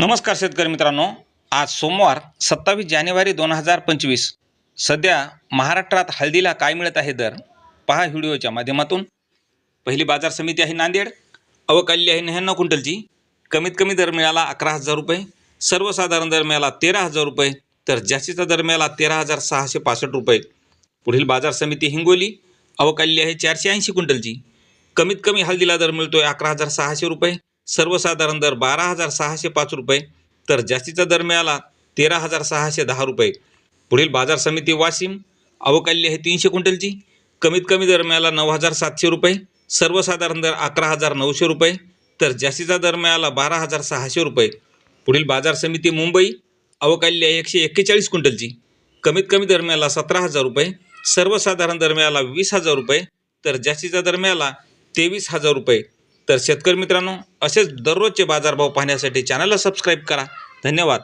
नमस्कार शेतकरी मित्रांनो. आज सोमवार सत्तावीस जानेवारी दोन हजार पंचवीस. सध्या महाराष्ट्रात हळदीला काय मिळत आहे दर? पहा व्हिडिओच्या माध्यमातून. पहिली बाजार समिती आहे नांदेड. अवकाल्य आहे न्याण्णव क्विंटलची. कमीत कमी दर मिळाला अकरा हजार रुपये. सर्वसाधारण दर मिळाला तेरा हजार रुपये. तर जास्तीचा दर मिळाला तेरा हजार सहाशे पासष्ट रुपये. पुढील बाजार समिती हिंगोली. अवकाल्य आहे चारशे ऐंशी क्विंटलची. कमीत कमी हळदीला दर मिळतोय अकरा हजार सहाशे रुपये. सर्वसाधारण दर बारा हजार सहाशे पाच रुपये तर जास्तीचा दर मिळाला तेरा हजार सहाशे दहा रुपये. पुढील बाजार समिती वाशिम अवकाल्य आहे तीनशे क्विंटलची. कमीत कमी दर मिळाला नऊ हजार सातशे रुपये सर्वसाधारण दर अकरा हजार नऊशे रुपये तर जास्तीचा दर मिळाला बारा हजार सहाशे रुपये. पुढील बाजार समिती मुंबई अवकाल्य आहे एकशे एक्केचाळीस क्विंटलची. कमीत कमी दर मिळाला सतरा हजार रुपये सर्वसाधारण दर मिळाला वीस हजार रुपये तर जास्तीचा दर मिळाला तेवीस हजार रुपये. तर शेतकरी मित्रांनो असेच दररोजचे बाजारभाव पाहण्यासाठी चॅनलला सबस्क्राईब करा. धन्यवाद.